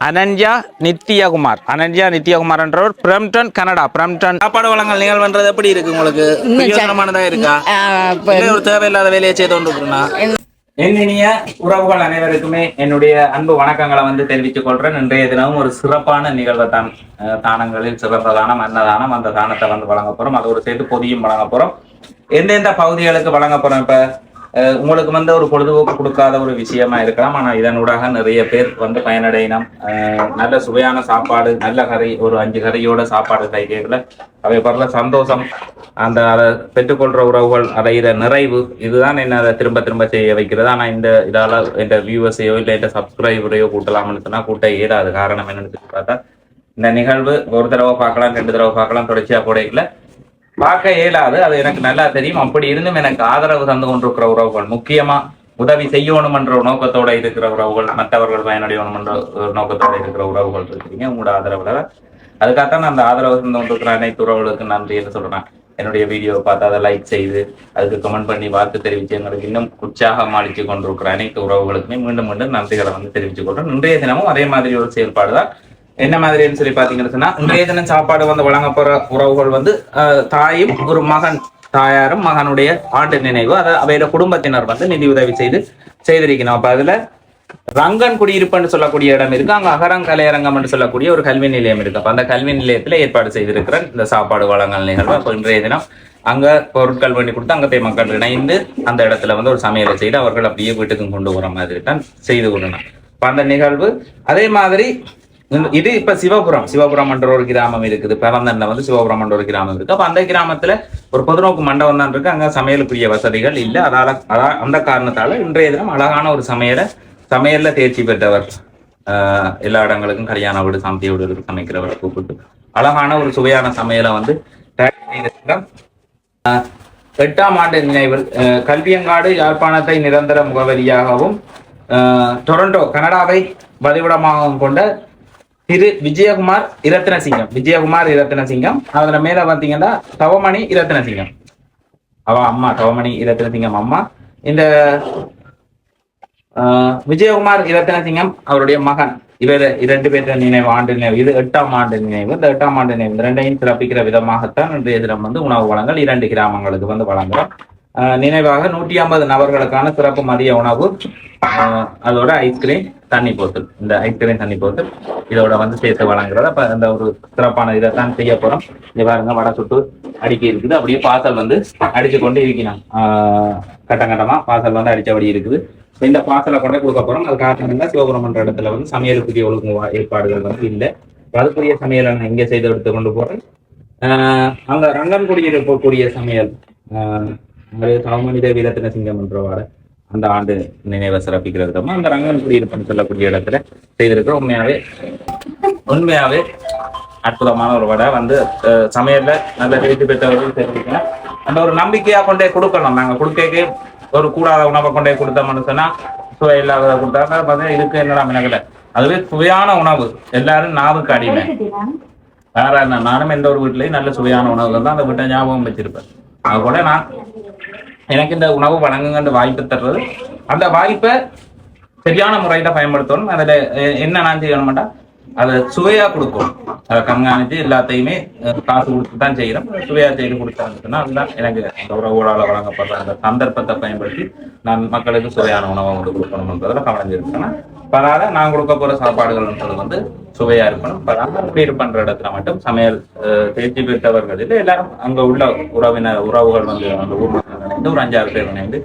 அனன்யா நித்யகுமார். அனன்யா நித்யகுமார் என்றவர் Brampton Canada. Brampton சாப்பாடு வழங்கல் நிகழ்வுன்றது எப்படி இருக்கு உங்களுக்கு? பிரயோஜனமானதா இருக்கா? இல்லை ஒரு தேவையில்லாத வேலையை செய்து கொண்டு என் இனிய உறவுகள் அனைவருக்குமே என்னுடைய அன்பு வணக்கங்களை வந்து தெரிவித்துக் கொள்றேன். இன்றைய தினமும் ஒரு சிறப்பான நிகழ்வை தான் தானங்களில் சிறந்த தானம் அன்னதானம் அந்த தானத்தை வந்து வழங்க போறோம். அதோடு சேர்த்து பொதியும் வழங்க போறோம். எந்தெந்த பகுதிகளுக்கு வழங்க போறோம் இப்ப? உங்களுக்கு வந்து ஒரு பொழுதுபோக்கு கொடுக்காத ஒரு விஷயமா இருக்கலாம். ஆனால் இதனூடாக நிறைய பேர் வந்து பயனடையினம் நல்ல சுவையான சாப்பாடு நல்ல கறி ஒரு அஞ்சு கறியோட சாப்பாடு கைகேல அவை பரல சந்தோஷம். அந்த அதை பெற்றுக்கொள்ற உறவுகள் அடைகிற நிறைவு. இதுதான் என்ன அதை திரும்ப திரும்ப செய்ய வைக்கிறது. ஆனால் இந்த இதால இந்த வியூவர்ஸையோ இல்லை இந்த சப்ஸ்கிரைபரையோ கூட்டலாம்னு சொன்னால் கூட்ட இயலாது. காரணம் என்னன்னு பார்த்தா இந்த நிகழ்வு ஒரு தடவை பார்க்கலாம் ரெண்டு தடவை பார்க்கலாம். தொடர்ச்சியாக போடையில பார்க்க இயலாது. அது எனக்கு நல்லா தெரியும். அப்படி இருந்தும் எனக்கு ஆதரவு தந்து கொண்டிருக்கிற உறவுகள் முக்கியமா உதவி செய்யணும் நோக்கத்தோட இருக்கிற உறவுகள் மற்றவர்கள் பயனடையணும் நோக்கத்தோட இருக்கிற உறவுகள் இருக்கிறீங்க உங்களோட ஆதரவுல அதுக்காகத்தான் நான் அந்த ஆதரவு தந்து கொண்டிருக்கிற அனைத்து உறவுகளுக்கு நன்றி என்று சொல்றேன். என்னுடைய வீடியோவை பார்த்து அதை லைக் செய்து அதுக்கு கமெண்ட் பண்ணி வாழ்த்து தெரிவித்து எங்களுக்கு இன்னும் உற்சாகம் அளித்து கொண்டிருக்கிற அனைத்து உறவுகளுக்குமே மீண்டும் மீண்டும் நன்றிகளை வந்து தெரிவித்துக் கொள்றேன். இன்றைய தினமும் அதே மாதிரி ஒரு செயல்பாடு தான் என்ன மாதிரின்னு சொல்லி பாத்தீங்கன்னு சொன்னா இன்றைய தினம் சாப்பாடு வந்து வழங்க போற உறவுகள் வந்து தாயும் ஒரு மகன் தாயாரும் மகனுடைய ஆண்டு நினைவு. அதை அவையோட குடும்பத்தினர் வந்து நிதி உதவி செய்து செய்திருக்கணும். அப்ப அதுல ரங்கன் குடியிருப்புன்னு சொல்லக்கூடிய இடம் இருக்கு. அங்க அகரம் கலையரங்கம் என்று சொல்லக்கூடிய ஒரு கல்வி நிலையம் இருக்கு. அப்ப அந்த கல்வி நிலையத்துல ஏற்பாடு செய்திருக்கிற இந்த சாப்பாடு வழங்கல் நிகழ்வு. அப்போ இன்றைய தினம் அங்க பொருட்கள் பண்ணி கொடுத்து அங்க போய் மக்கள் இணைந்து அந்த இடத்துல வந்து ஒரு சமையலை செய்து அவர்கள் அப்படியே வீட்டுக்கும் கொண்டு போற மாதிரி தான் செய்து கொள்ளணும். அந்த நிகழ்வு அதே மாதிரி இது இப்ப சிவபுரம் சிவபுரம் என்ற ஒரு கிராமம் இருக்குது. பிறந்தன்ல வந்து சிவபுரம் என்ற ஒரு கிராமம் இருக்கு. அப்ப அந்த கிராமத்துல ஒரு பொதுநோக்கு மண்டபம் தான் இருக்கு. அங்க சமையலுக்குரிய வசதிகள் இல்ல. அதால அந்த காரணத்தால இன்றைய தினம் அழகான ஒரு சமையலை சமையல்ல தேர்ச்சி பெற்றவர் ஆஹ், எல்லா இடங்களுக்கும் கல்யாண வீடு சாந்தி வீடு சமைக்கிறவரை கூப்பிட்டு அழகான ஒரு சுவையான சமையலை வந்து ஆஹ், எட்டாம் ஆண்டு நினைவில் கல்வியங்காடு யாழ்ப்பாணத்தை நிரந்தர முகவரியாகவும் ஆஹ், டொரண்டோ கனடாவை வதிவிடமாகவும் கொண்ட திரு விஜயகுமார் இரத்னசிங்கம் விஜயகுமார் இரத்தினசிங்கம் அதுல மேல பாத்தீங்கன்னா தவமணி இரத்னசிங்கம் அவ அம்மா தவமணி இரத்னசிங்கம் அம்மா. இந்த ஆஹ், விஜயகுமார் இரத்னசிங்கம் அவருடைய மகன். இவர் இரண்டு பேர் நினைவு ஆண்டு நினைவு. இது எட்டாம் ஆண்டு நினைவு. இந்த எட்டாம் ஆண்டு நினைவு ரெண்டையும் சிறப்பிக்கிற விதமாகத்தான் இன்றைய தினம் வந்து உணவு வழங்கல் இரண்டு கிராமங்களுக்கு வந்து வழங்குறோம். ஆஹ், நினைவாக நூற்றி ஐம்பது நபர்களுக்கான சிறப்பு மதிய உணவு அதோட ஐஸ்கிரீம் தண்ணி போத்தல் இந்த ஐஸ்கிரீம் தண்ணி போத்தல் இதோட வந்து சேர்த்து வழங்குறது. அப்ப அந்த ஒரு சிறப்பான இதை தான் செய்ய போறோம். இங்க பாருங்க வடை சுட்டு அடிக்க இருக்குது. அப்படியே பாசல் வந்து அடிச்சு கொண்டு இருக்கணும் கட்டம் கட்டமா பாசல் வந்து அடிச்சபடி இருக்குது. இந்த பாசலை கொண்டு கொடுக்க போறோம். அது காரணம் என்ன சிவபுரம் என்ற இடத்துல வந்து சமையலுக்குரிய ஒழுங்கு ஏற்பாடுகள் வந்து இல்லை. அதுக்குரிய சமையலை நான் இங்கே செய்து எடுத்து கொண்டு போறேன். ஆஹ், அங்க ரங்கன்குடியில் இருக்கக்கூடிய சமையல் ஆஹ், சாமனித வீரத்தின சிங்கம் என்ற வாட. அந்த ஆண்டு நினைவை சிறப்பிக்கிற விதமா அந்த ரங்கன் குடியிருப்புன்னு சொல்லக்கூடிய இடத்துல செய்திருக்கிறோம் உண்மையாவே உண்மையாவே அற்புதமான ஒரு வடை வந்து சமையல்ல நல்ல தேர்ச்சி பெற்றவர்கள் தெரிவிக்கிறேன் அந்த ஒரு நம்பிக்கையா கொண்டே கொடுக்கணும். நாங்க கொடுக்கக்கு ஒரு கூடாத உணவை கொண்டே கொடுத்த மனுஷனா சுவை இல்லாத கொடுத்தாங்க. பார்த்தா இதுக்கு என்னடா மினகல அதுவே சுவையான உணவு. எல்லாரும் நாவுக்கு அடிமை. வேற என்ன? நானும் எந்த ஒரு வீட்லயும் நல்ல சுவையான உணவுகள் தான் அந்த வீட்டை ஞாபகம் வச்சிருப்பேன். அது கூட நான் எனக்கு இந்த உணவு வழங்குங்க வாய்ப்பு தர்றது. அந்த வாய்ப்பை சரியான முறையில பயன்படுத்தணும். அதுல என்ன நான் செய்யணும்டா? அதை சுவையா கொடுக்கணும் அதை கண்காணித்து எல்லாத்தையுமே காசு கொடுத்து தான் செய்யறோம் சுவையா செய்து கொடுத்தாங்கன்னா அதுதான் எனக்கு அந்த உறவுகளால் வழங்கப்படுற அந்த சந்தர்ப்பத்தை பயன்படுத்தி நான் மக்களுக்கு சுவையான உணவை வந்து கொடுக்கணும்ன்றதுல கவனிஞ்சிருக்கேன்னா பரவாயில்ல நான் கொடுக்க போற சாப்பாடுகள்ன்றது வந்து சுவையா இருக்கணும். பரவாயில்ல அப்படி பண்ற இடத்துல மட்டும் சமையல் தேர்ச்சி பெற்றவர்கள் இல்லை எல்லாரும் அங்க உள்ள உறவினர் உறவுகள் வந்து அந்த ஊர் இணைந்து ஒரு அஞ்சாறு பேர் இணைந்து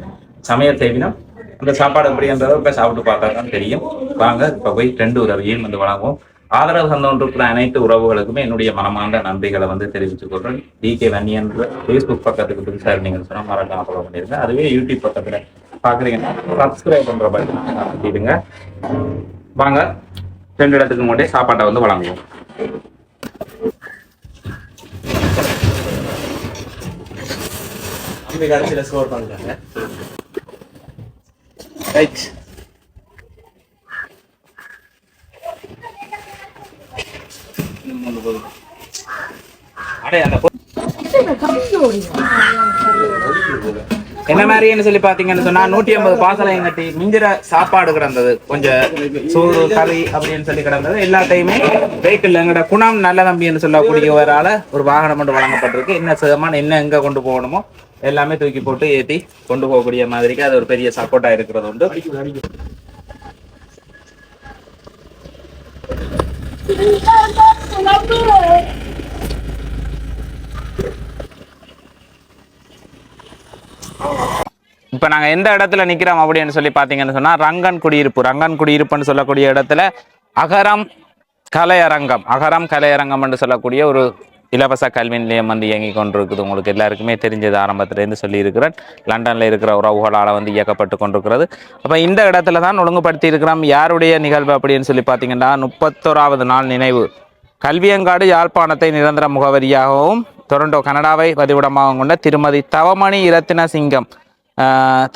சமையல் செய்வினோம். அந்த சாப்பாடு எப்படின்றத இப்ப சாப்பிட்டு பார்த்தா தான் தெரியும். வாங்க இப்ப போய் ரெண்டு உறவையும் வந்து வழங்குவோம். ஆதரவு தந்தோன்றிருக்கிற அனைத்து உறவுகளுக்குமே என்னுடைய மனமார்ந்த நன்றிகளை வந்து தெரிவித்துக் கொள்றேன். டி கே வன்னியன்ற ஃபேஸ்புக் பக்கத்துக்கு புதுசாக நீங்கள் சொன்னால் மறக்காம ஃபாலோ பண்ணிருங்க. அதுவே யூடியூப் பக்கத்தில் பாக்குறீங்கன்னா சப்ஸ்கிரைப் பண்ற பட்டன் வாங்க ரெண்டு இடத்துக்கு முன்னாடி சாப்பாட்டை வந்து வழங்குவோம். கடைசியில் ஸ்கோர் பண்ணுறாங்க ரைட் என்ன மாதிரின்னு சொல்லி பாத்தீங்கன்னு சொன்னா நூற்றி ஐம்பது பாசலையும் கட்டி மிஞ்சிற சாப்பாடு கிடந்தது. கொஞ்சம் சோறு கறி அப்படின்னு சொல்லி கிடந்தது. எல்லாத்தையுமே வெஹிக்கிள் எங்கட குணம் நல்ல தம்பின்னு சொல்லக்கூடிய ஒரு வாகனம் மட்டும் வழங்கப்பட்டிருக்கு. என்ன சேதமான என்ன எங்க கொண்டு போகணுமோ எல்லாமே தூக்கி போட்டு ஏத்தி கொண்டு போகக்கூடிய மாதிரிக்கு அது ஒரு பெரிய சப்போர்ட்டா இருக்கிறது உண்டு. இப்போ நாங்கள் எந்த இடத்துல நிற்கிறோம் அப்படின்னு சொல்லி பார்த்தீங்கன்னு சொன்னால் ரங்கன் குடியிருப்பு. ரங்கன் குடியிருப்புன்னு சொல்லக்கூடிய இடத்துல அகரம் கலையரங்கம். அகரம் கலையரங்கம் என்று சொல்லக்கூடிய ஒரு இலவச கல்வி நிலையம் வந்து இயங்கி கொண்டிருக்குது. உங்களுக்கு எல்லாருக்குமே தெரிஞ்சது. ஆரம்பத்திலேருந்து சொல்லியிருக்கிறேன். லண்டனில் இருக்கிற உறவுகளால் வந்து இயக்கப்பட்டு கொண்டிருக்கிறது. அப்போ இந்த இடத்துல தான் ஒழுங்குபடுத்தி இருக்கிறோம் யாருடைய நிகழ்வு அப்படின்னு சொல்லி பார்த்தீங்கன்னா முப்பத்தோராவது நாள் நினைவு. கல்வியங்காடு யாழ்ப்பாணத்தை நிரந்தர முகவரியாகவும் டொரண்டோ கனடாவை பதிவிடமாகவும் கொண்ட திருமதி தவமணி இரத்தின சிங்கம்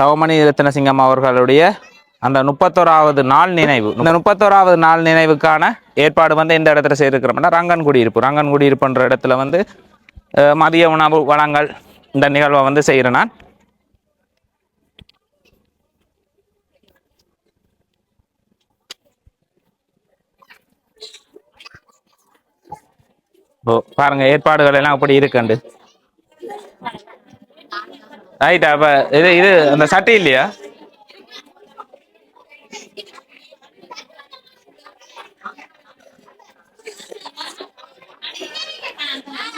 தவமணி இரத்தினசிங்கம் அவர்களுடைய அந்த முப்பத்தோராவது நாள் நினைவு. இந்த முப்பத்தோராவது நாள் நினைவுக்கான ஏற்பாடு வந்து எந்த இடத்துல செய்திருக்கிறோம்னா ரங்கன் குடியிருப்பு. ரங்கன் குடியிருப்புன்ற இடத்துல வந்து மதிய உணவு வளங்கள் இந்த நிகழ்வை வந்து செய்கிறேன் நான். ஓ பாருங்க ஏற்பாடுகள் எல்லாம் அப்படி இருக்குண்டு ரைட் அப்ப இது இது அந்த சட்டை இல்லையா?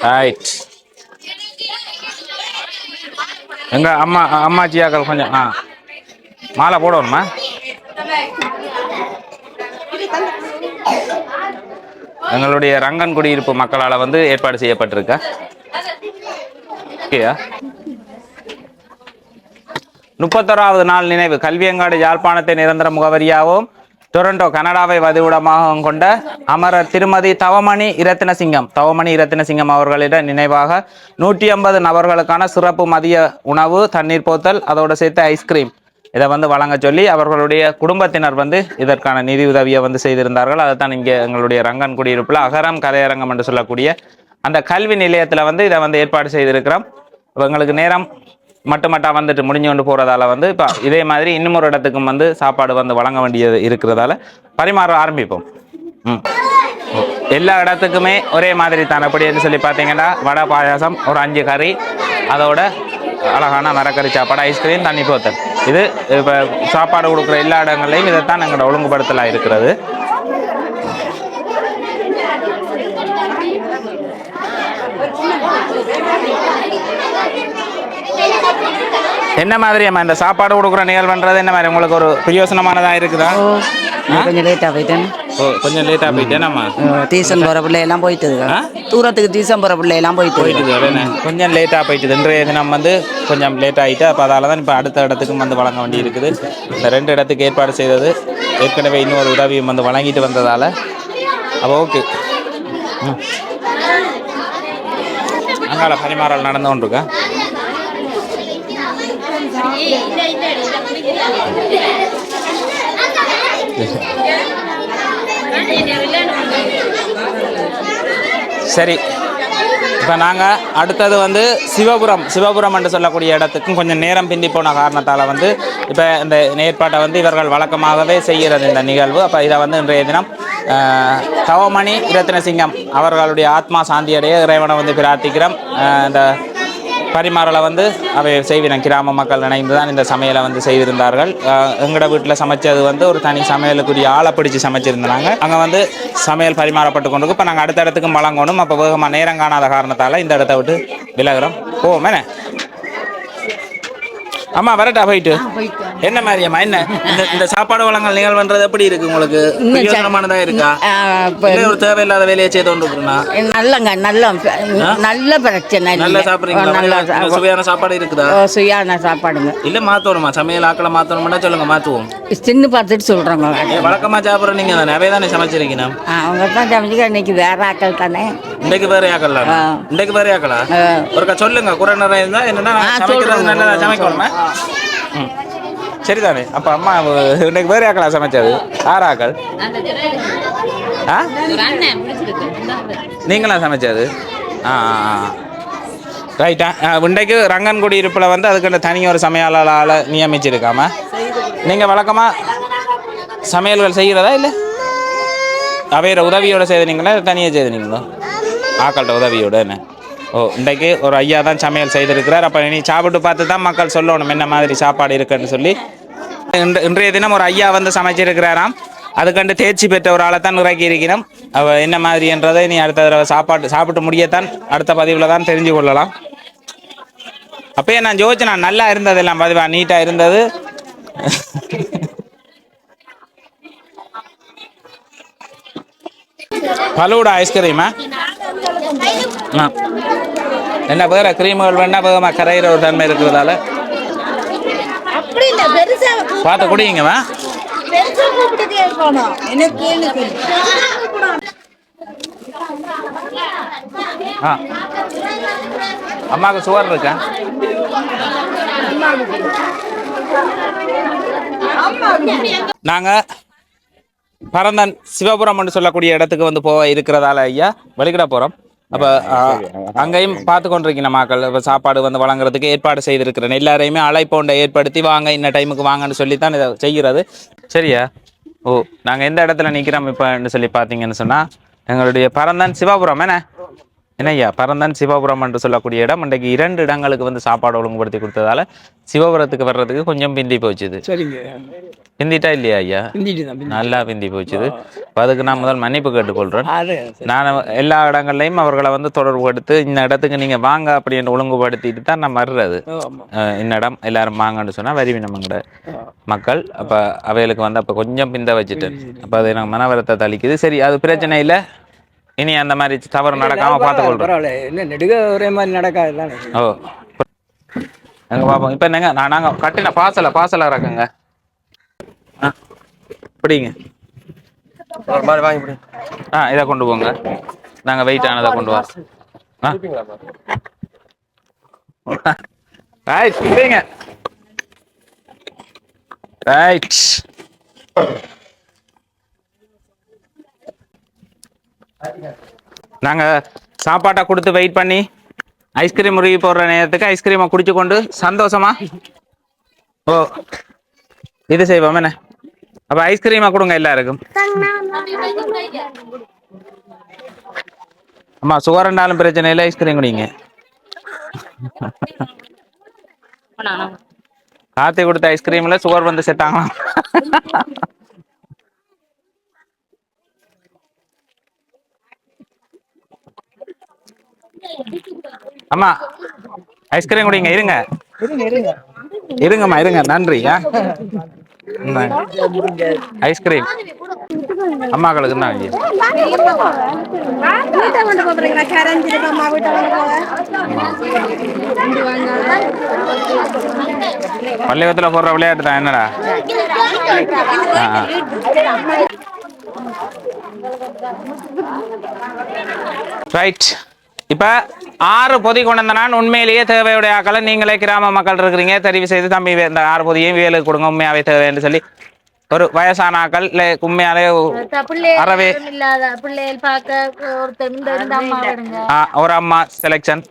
ரைட் எங்க அம்மா அம்மாச்சியாக்கள் கொஞ்சம் ஆ. மாலை போடணுமா? எங்களுடைய ரங்கன் குடியிருப்பு மக்களால் வந்து ஏற்பாடு செய்யப்பட்டிருக்க. ஓகேயா? முப்பத்தோராவது நாள் நினைவு. கல்வியங்காடு யாழ்ப்பாணத்தை நிரந்தர முகவரியாகவும் டொரண்டோ கனடாவை வதிவிடமாகவும் கொண்ட அமரர் திருமதி தவமணி இரத்தினசிங்கம். தவமணி இரத்தினசிங்கம் அவர்களிடம் நினைவாக நூற்றி ஐம்பது நபர்களுக்கான சிறப்பு மதிய உணவு தண்ணீர் போத்தல் அதோடு சேர்த்து ஐஸ்கிரீம். இதை வந்து வழங்க சொல்லி அவர்களுடைய குடும்பத்தினர் வந்து இதற்கான நிதி உதவியை வந்து செய்திருந்தார்கள். அதைத்தான் இங்கே எங்களுடைய ரங்கன் குடியிருப்பில் அகரம் கலையரங்கம் என்று சொல்லக்கூடிய அந்த கல்வி நிலையத்தில் வந்து இதை வந்து ஏற்பாடு செய்திருக்கிறோம். இப்போ எங்களுக்கு நேரம் மட்டுமட்டா வந்துட்டு முடிஞ்சு கொண்டு போகிறதால வந்து இப்போ இதே மாதிரி இன்னும் ஒரு இடத்துக்கும் வந்து சாப்பாடு வந்து வழங்க வேண்டியது இருக்கிறதால பரிமாற ஆரம்பிப்போம். ம். எல்லா இடத்துக்குமே ஒரே மாதிரி தான் அப்படின்னு சொல்லி பார்த்தீங்கன்னா வடை பாயாசம் ஒரு அஞ்சு கறி அதோட அழகான மரக்கறி சாப்பாடு ஐஸ்கிரீம் தண்ணி போத்தல். இது இப்போ சாப்பாடு கொடுக்குற எல்லா இடங்கள்லையும் இதைத்தான் எங்களோட ஒழுங்குபடுத்தலாக இருக்கிறது. என்ன மாதிரி அம்மா இந்த சாப்பாடு கொடுக்குற நிகழ்வுன்றது என்ன மாதிரி? உங்களுக்கு ஒரு பிரயோசனமானதா இருக்குதா? கொஞ்சம் லேட்டாக போயிட்டேன். கொஞ்சம் லேட்டாக போயிட்டேனம்மா டியூஷன் போகிற பிள்ளை எல்லாம் போயிட்டுது? தூரத்துக்கு டியூஷன் போகிற பிள்ளை எல்லாம் போயிட்டு போயிட்டுது அதானே கொஞ்சம் லேட்டாக போயிட்டுது இன்றைய தினம் வந்து கொஞ்சம் லேட் ஆகிட்டு அப்போ அதால தான் இப்போ அடுத்த இடத்துக்கும் வந்து வழங்க வேண்டி இருக்குது இந்த ரெண்டு இடத்துக்கு ஏற்பாடு செய்தது ஏற்கனவே இன்னொரு உதவியும் வந்து வழங்கிட்டு வந்ததால் அப்போ ஓகே ம் அங்கால பரிமாறல் நடந்து கொண்டிருக்கா சரி. இப்போ நாங்கள் அடுத்தது வந்து சிவபுரம் சிவபுரம் என்று சொல்லக்கூடிய இடத்துக்கும் கொஞ்சம் நேரம் பிந்தி போன காரணத்தால் வந்து இப்போ இந்த ஏற்பாட்டை வந்து இவர்கள் வழக்கமாகவே செய்கிறது இந்த நிகழ்வு. அப்போ இதை வந்து இன்றைய தினம் தவமணி ரத்னசிங்கம் அவர்களுடைய ஆத்மா சாந்தியடைய இறைவனை வந்து பிரார்த்திக்கிறோம். இந்த பரிமாறலை வந்து அவை செய்வினம். கிராம மக்கள் இணைந்து தான் இந்த சமையலை வந்து செய்திருந்தார்கள். எங்களோட வீட்டில் சமைச்சது வந்து ஒரு தனி சமையலுக்குரிய ஆளை பிடிச்சி சமைச்சிருந்தாங்க. அங்கே வந்து சமையல் பரிமாறப்பட்டு கொண்டு இப்போ நாங்கள் அடுத்த இடத்துக்கு வழங்கணும். அப்போ வேகமாக நேரம் காணாத காரணத்தால் இந்த இடத்த விட்டு விலகுறோம். என்ன? அம்மா வரட்டா போயிட்டு. என்ன மாதிரியம்மா என்ன? இந்த இந்த சாப்பாடு வழங்கல் நிகழ்வுன்றது எப்படி இருக்கு உங்களுக்கு? பிரயோஜனமானதா இருக்கா? ஒரு தேவையில்லாத வேலையை செய்து கொண்டு இருக்கிறனா நல்லங்க நல்ல நல்ல பிரச்சனை நல்லா இல்லை. சாப்பிடுறீங்களா நல்லா நல்ல சுவையான சாப்பாடு இருக்குதா? ஓ, சுயான சாப்பாடுங்க. இல்ல மாத்தணுமா? சமையல் ஆக்களை மாத்தணும்னா சொல்லுங்க மாத்துவோம். தின்னு பார்த்துட்டு சொல்கிறோங்க ஏ, வழக்கமா சாப்பிட்ற நீங்க தானே அவை தானே சமைச்சிருக்கீங்க? அவங்க தான் சமைச்சுக்க இன்னைக்கு வேற ஆக்கள் தானே. இன்றைக்கு வேற ஆக்கலாம் ஆ. இன்றைக்கு வேற ஆக்கலா. ஒருக்கா சொல்லுங்க குறை நிறைய இருந்தா என்னன்னா சமைக்கிறது. நல்லதா சமைக்கணுமா. சரிதானே. அப்ப அம்மா இன்னைக்கு வேறு ஆக்களா சமைச்சது ஆறு ஆக்கள்? ஆ? நீங்களா சமைச்சது? ஆ ஆ, ஆ. ரைட்டா இன்றைக்கு ரங்கன்குடி இருப்பில் வந்து அதுக்கு தனி ஒரு சமையலாளால் நியமிச்சிருக்காம. நீங்கள் வழக்கமாக சமையல்கள் செய்கிறதா இல்லை? அவையோட உதவியோடு செய்தீங்களா தனியாக செய்தீங்களோ ஆக்கள்கிட்ட உதவியோட என்ன? ஓ இன்றைக்கு ஒரு ஐயா தான் சமையல் செய்திருக்கிறார். அப்போ நீ சாப்பிட்டு பார்த்து தான் மக்கள் சொல்லணும் என்ன மாதிரி சாப்பாடு இருக்குன்னு சொல்லி. இன்று இன்றைய தினம் ஒரு ஐயா வந்து சமைச்சிருக்கிறாராம். அதுக்கண்டு தேர்ச்சி பெற்ற ஒரு ஆளை தான் இறக்கி இருக்கிறோம். அவ என்ன மாதிரின்றதை நீ அடுத்த தடவை சாப்பாட்டு சாப்பிட்டு முடியத்தான் அடுத்த பதிவில் தான் தெரிஞ்சு கொள்ளலாம். அப்பயே நான் ஜோதிச்சேன் நான் நல்லா இருந்தது எல்லாம் பதிவா நீட்டாக இருந்தது. பலூடா ஐஸ்கிரீமா? ஆ. என்ன வேற கிரீம்கள் வேணா வேகமா கரையிற ஒரு தன்மை இருக்கிறதால. பார்த்து குடிங்கம்மா ஆ. அம்மாவுக்கு சுகர் இருக்கா? நாங்கள் பரந்தன் சிவபுரம் சொல்லக்கூடிய இடத்துக்கு வந்து போக இருக்கிறதால ஐயா வெளிக்கிட போகிறோம் அப்போ அங்கேயும் பார்த்து கொண்டிருக்கீங்க மக்கள்? இப்போ சாப்பாடு வந்து வழங்குறதுக்கு ஏற்பாடு செய்திருக்கிறேன். எல்லாரையுமே அழைப்போண்டை ஏற்படுத்தி வாங்க இந்த டைமுக்கு வாங்கன்னு சொல்லி தான் இதை செய்கிறது. சரியா? ஓ நாங்கள் எந்த இடத்துல நிற்கிறோம் இப்போன்னு சொல்லி பார்த்தீங்கன்னு சொன்னால் எங்களுடைய பரந்தன் சிவபுரம் என்ன? என்னய்யா பரந்தன் சிவபுரம் என்று சொல்லக்கூடிய இடம் இன்றைக்கு இரண்டு இடங்களுக்கு வந்து சாப்பாடு ஒழுங்குபடுத்தி கொடுத்ததால சிவபுரத்துக்கு வர்றதுக்கு கொஞ்சம் பிந்தி போச்சுது. சரிங்க. பிந்திட்டா இல்லையா ஐயா? நல்லா பிந்தி போச்சுது. அதுக்கு நான் முதல் மன்னிப்பு கேட்டுக்கொள்கிறேன் அது நான் எல்லா இடங்கள்லையும் அவர்களை வந்து தொடர்பு எடுத்து இந்த இடத்துக்கு நீங்கள் வாங்க அப்படின்னு ஒழுங்குபடுத்திட்டு தான் நான் வர்றது. இந்த இடம் எல்லாரும் வாங்கன்னு சொன்னால் வருவி நம்மங்கட மக்கள் அப்போ அவைகளுக்கு வந்து அப்போ கொஞ்சம் பிந்த வச்சுட்டேன் அப்போ அது எனக்கு மனவரத்தை தளிக்குது சரி அது பிரச்சனை இல்லை. இனி அந்த மாதிரி தவறு நடக்காமல் பார்த்துக்கொள்கிறேன் பரவாயில்ல. என்ன நெடுக ஒரே மாதிரி நடக்காது தானே. ஓ எங்க பாப்போம். இப்போ என்னங்க? நான் நாங்க கட்டின பாசல பாசல இறக்குங்க ஆ பிடிங்க. மாதிரி வாங்கி பிடி. ஆ இதை கொண்டு போங்க. நாங்க வெயிட் ஆனதை கொண்டு வரோம் ஆ. ரைட் பிடிங்க. ரைட் நாங்கள் சாப்பாட்டை கொடுத்து வெயிட் பண்ணி ஐஸ்கிரீம் உருகி போடுற நேரத்துக்கு ஐஸ்கிரீமை குடிச்சு கொண்டு சந்தோஷமா? ஓ இது செய்வோம் என்ன? அப்போ ஐஸ்கிரீமை கொடுங்க எல்லாருக்கும். அம்மா சுகர் இருந்தாலும் பிரச்சனை இல்லை ஐஸ்கிரீம் குடிங்க. கார்த்தி கொடுத்த ஐஸ்கிரீம்ல சுகர் வந்து செட் ஆகலாம். அம்மா ஐஸ்கிரீம் குடிங்க இருங்க. இருங்கம்மா இருங்க நன்றி ஐஸ்கிரீம் அம்மாக்களுக்கு தான் ஐயா பள்ளிக்கூடத்தில் போடுற விளையாட்டு தான் என்னடா? ரைட் இப்போ ஆறு பொதி கொண்டு வந்த நான் உண்மையிலேயே தேவையுடைய ஆக்களை நீங்களே கிராம மக்கள் இருக்கிறீங்க. தெரிவு செய்து தம்பி இந்த ஆறு பொதியையும் வேலுக்கு கொடுங்க. உண்மையாவே தேவைன்னு சொல்லி ஒரு வயசான ஆக்கள் இல்லை உண்மையாலே அறவே ஒரு அம்மா செலெக்ஷன்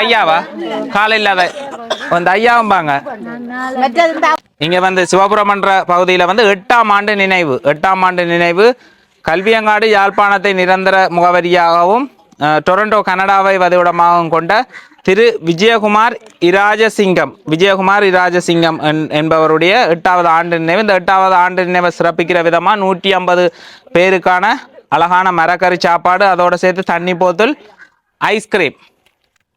ஐயாவா? காலை இல்லாத அந்த ஐயாவும்பாங்க இங்க வந்து சிவபுரமன்ற பகுதியில் வந்து எட்டாம் ஆண்டு நினைவு. எட்டாம் ஆண்டு நினைவு. கல்வியங்காடு யாழ்ப்பாணத்தை நிரந்தர முகவரியாகவும் டொரண்டோ கனடாவை வதிவிடமாகவும் கொண்ட திரு விஜயகுமார் இராஜசிங்கம். விஜயகுமார் இராஜசிங்கம் என்- என்பவருடைய எட்டாவது ஆண்டு நினைவு. இந்த எட்டாவது ஆண்டு நினைவை சிறப்பிக்கிற விதமாக நூற்றி ஐம்பது பேருக்கான அழகான மரக்கறி சாப்பாடு. அதோடு சேர்த்து தண்ணி போத்தல் ஐஸ்கிரீம்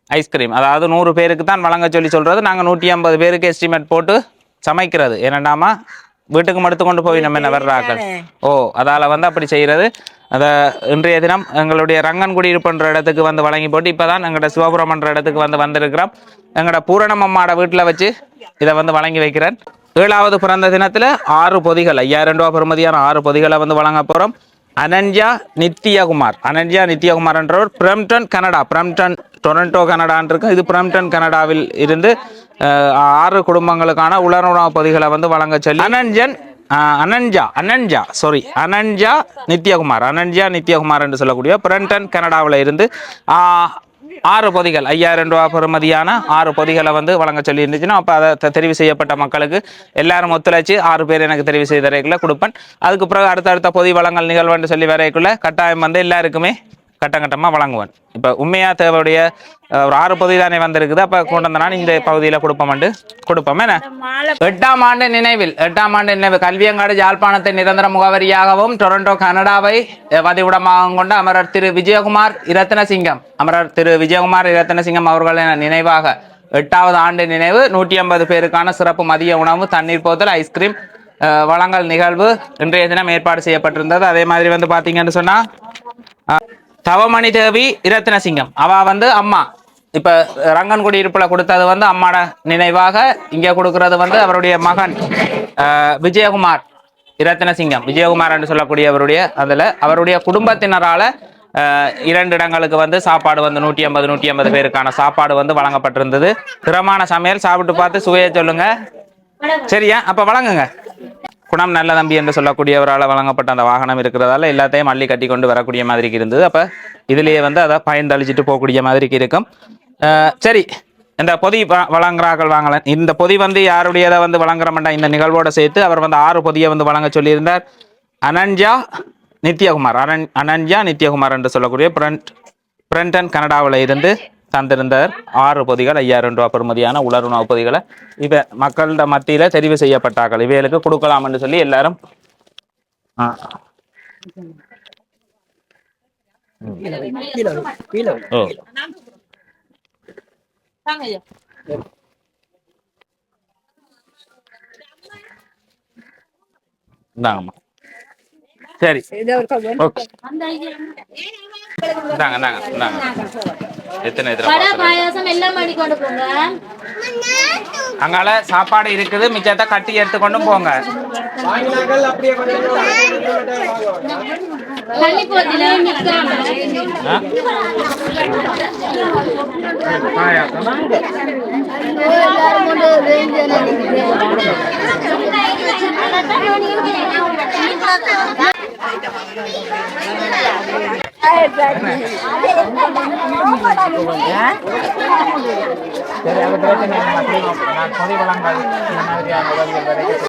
ஐஸ்கிரீம் அதாவது நூறு பேருக்கு தான் வழங்க சொல்லி சொல்கிறது நாங்கள் நூற்றி ஐம்பது பேருக்கு எஸ்டிமேட் போட்டு சமைக்கிறது. என்னென்னாமா வீட்டுக்கு மடுத்து கொண்டு போய் நம்ம என்ன வர்றாக்கள் ஓ அதால வந்து அப்படி செய்யறது. அதை இன்றைய தினம் எங்களுடைய ரங்கன் குடியிருப்புன்ற இடத்துக்கு வந்து வழங்கி போட்டு இப்பதான் எங்களோட சிவபுரம்ன்ற இடத்துக்கு வந்து வந்திருக்கிறோம். எங்களோட பூரணம் அம்மாட வீட்டில் வச்சு இதை வந்து வழங்கி வைக்கிறேன். ஏழாவது பிறந்த தினத்துல ஆறு பொதிகள் ஐயாயிரம் ரூபாய் பெறுமதியான ஆறு பொதிகளை வந்து வழங்க போறோம். அனன்யா நித்யகுமார் அனன்யா நித்யகுமார்ன்றவர் பிரம்டன் கனடா பிரம்டன் டொரண்டோ கனடான் இருக்கு இது பிரம்டன் கனடாவில் இருந்து ஆறு குடும்பங்களுக்கான உலருணவு பொதிகளை வந்து வழங்க சொல்லி அனஞ்சன் அனன்ஜா அனன்ஜா சாரி அனன்ஜா நித்யகுமார் அனன்ஜா நித்யகுமார் என்று சொல்லக்கூடிய பிரண்டன் கனடாவில் இருந்து ஆறு பொதிகள் ஐயாயிரம் ரூபா பெறுமதியான ஆறு பொதிகளை வந்து வழங்க சொல்லி இருந்துச்சுன்னா அப்போ அதை தெரிவு செய்யப்பட்ட மக்களுக்கு எல்லாரும் ஒத்துழைச்சு ஆறு பேர் எனக்கு தெரிவு செய்த வரைக்குள்ளே கொடுப்பேன். அதுக்கு பிறகு அடுத்தடுத்த பொதி வழங்கல் நிகழ்வுன்னு சொல்லி வரைக்குள்ள கட்டாயம் வந்து எல்லாருக்குமே கட்டம் கட்டமாக வழங்குவேன். இப்போ உண்மையாக தேவையுடைய ஒரு ஆறு பொதி தானே வந்திருக்குது. அப்போ கொண்டு வந்த நான் இந்த பகுதியில் கொடுப்போம்ண்டு கொடுப்போம். என்ன? எட்டாம் ஆண்டு நினைவில் எட்டாம் ஆண்டு நினைவு கல்வியங்காடு யாழ்ப்பாணத்தை நிரந்தர முகவரியாகவும் டொரண்டோ கனடாவை வதிவிடமாகவும் கொண்ட அமரர் திரு விஜயகுமார் இரத்னசிங்கம். அமரர் திரு விஜயகுமார் இரத்னசிங்கம் அவர்களின் நினைவாக எட்டாவது ஆண்டு நினைவு நூற்றி ஐம்பது பேருக்கான சிறப்பு மதிய உணவு தண்ணீர் போத்தல் ஐஸ்கிரீம் வழங்கல் நிகழ்வு இன்றைய தினம் ஏற்பாடு செய்யப்பட்டிருந்தது. அதே மாதிரி வந்து பார்த்தீங்கன்னு சொன்னால் தவமணி தேவி இரத்தினசிங்கம். அவ வந்து அம்மா. இப்ப ரங்கன் குடியிருப்புல கொடுத்தது வந்து அம்மாட நினைவாக இங்க கொடுக்கறது வந்து அவருடைய மகன் அஹ், விஜயகுமார் இரத்தினசிங்கம். விஜயகுமார் என்று சொல்லக்கூடியவருடைய அதுல அவருடைய குடும்பத்தினரால இரண்டு இடங்களுக்கு வந்து சாப்பாடு வந்து நூற்றி ஐம்பது நூற்றி ஐம்பது பேருக்கான சாப்பாடு வந்து வழங்கப்பட்டிருந்தது. திறமான சமையல் சாப்பிட்டு பார்த்து சுவையை சொல்லுங்க. சரியா? அப்ப வழங்குங்க. குணம் நல்ல தம்பி என்று சொல்லக்கூடியவரால் வழங்கப்பட்ட அந்த வாகனம் இருக்கிறதால எல்லாத்தையும் மல்லி கட்டி கொண்டு வரக்கூடிய மாதிரிக்கு இருந்தது. அப்போ இதுலேயே வந்து அதை பயந்தளிச்சுட்டு போகக்கூடிய மாதிரிக்கு இருக்கும். சரி. இந்த பொதி வ- வழங்குறார்கள் வாங்கல இந்த பொதி வந்து யாருடையதை வந்து வழங்குற மாட்டா இந்த நிகழ்வோட சேர்த்து அவர் வந்து ஆறு பொதியை வந்து வழங்க சொல்லியிருந்தார். அனன்யா நித்யகுமார். அனன் அனன்யா நித்யகுமார் என்று சொல்லக்கூடிய பிரண்ட் பிரண்டன் கனடாவில் இருந்து தந்திருந்தார். ஆறு பொதிகள் ஐயாயிரம் ரூபாய் பெறுமதியான உலர் உணவு பொதிகளை இவ மக்களோட மத்தியில தெரிவு செய்யப்பட்டார்கள். இவைகளுக்கு கொடுக்கலாம் என்று சொல்லி எல்லாரும் இந்தாங்கம்மா சரி. ஓகே இந்தாங்க இந்தாங்க இந்தாங்க. எத்தனை எத்தனை அங்கால சாப்பாடு இருக்குது. மிச்சத்தை கட்டி எடுத்துக்கொண்டும் போங்க. சரி அது பிரச்சனை. நான் பொதி வழங்கல் இந்த மாதிரியான உதவிகள் வரைக்கும்